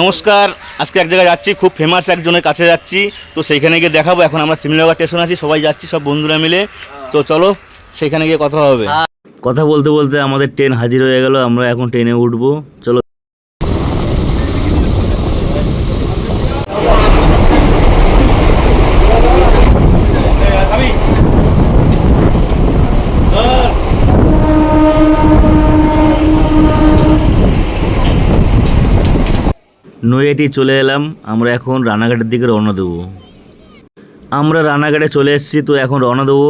নমস্কার, আজকে এক জায়গায় যাচ্ছি, খুব ফেমাস একজনের কাছে যাচ্ছি। তো সেইখানে গিয়ে দেখাবো, এখন আমরা সিমলাগড় স্টেশন আছি, সবাই যাচ্ছি, সব বন্ধুরা মিলে। তো চলো সেখানে গিয়ে কথা হবে। কথা বলতে বলতে আমাদের ট্রেন হাজির হয়ে গেল, আমরা এখন ট্রেনে উঠবো। চলো নৈয়াটি চলে এলাম, আমরা এখন রানাঘাটের দিকে রওনা দেবো। আমরা রানাঘাটে চলে এসেছি, তো এখন রওনা দেবো।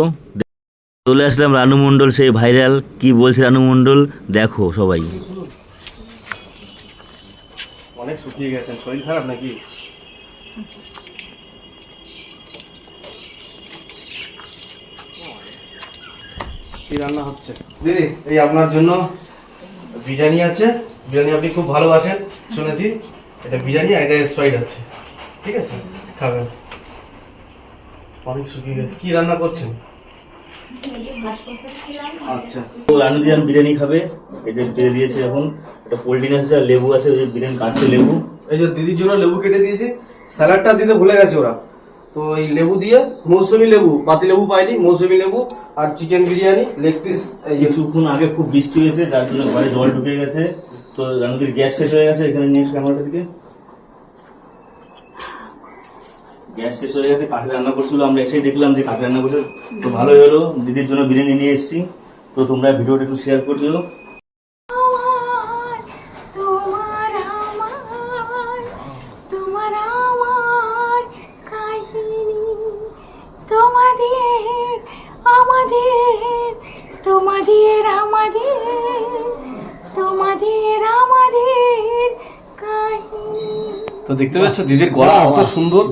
চলে আসলাম রানু মণ্ডল, সেই ভাইরাল। কি বলছে রানু মণ্ডল? দেখো সবাই। অনেক শুকিয়ে গেছেন, শরীর খারাপ নাকি? কি রান্না হচ্ছে? দিদি, এই আপনার জন্য বিরিয়ানি আছে। বিরিয়ানি আপনি খুব ভালোবাসেন, শুনেছি। এটা বিরিয়ানি আর এটা স্প্রাইট আছে। ঠিক আছে? খাবেন। অনেক শুকিয়ে গেছে। কি রান্না করছেন? আচ্ছা। তো বিরিয়ানি খাবে। এই যে দিয়ে দিয়েছে এখন। আছে আর লেবু আছে ওই যে বিরিয়ানি লেবু। এই যে দিদির জন্য লেবু কেটে দিয়েছি। স্যালাডটা দিতে ভুলে গেছে ওরা। তো এই লেবু দিয়ে মৌসুমি লেবু পাতি লেবু পাইনি মৌসুমি লেবু আর চিকেন বিরিয়ানি লেগ পিস কিছুক্ষণ আগে খুব বৃষ্টি হয়েছে যার জন্য ঘরে জল ঢুকে গেছে। তো রানুদির গ্যাস শেষ হয়ে গেছে, এখানে নিয়ে এসে ক্যামেরাটা দিকে গ্যাস শেষ হয়ে গেছে কাকে রান্না করছিল, আমরা এসেই দেখলাম যে কাকে রান্না করছে, তো ভালোই হলো, দিদির জন্য বিরিয়ানি নিয়ে এসেছি। তো তোমরা ভিডিওটা একটু শেয়ার তোমার আমার তোমাদের, আমাদের তো দেখতে পাচ্ছ দিদির গলা কত সুন্দর।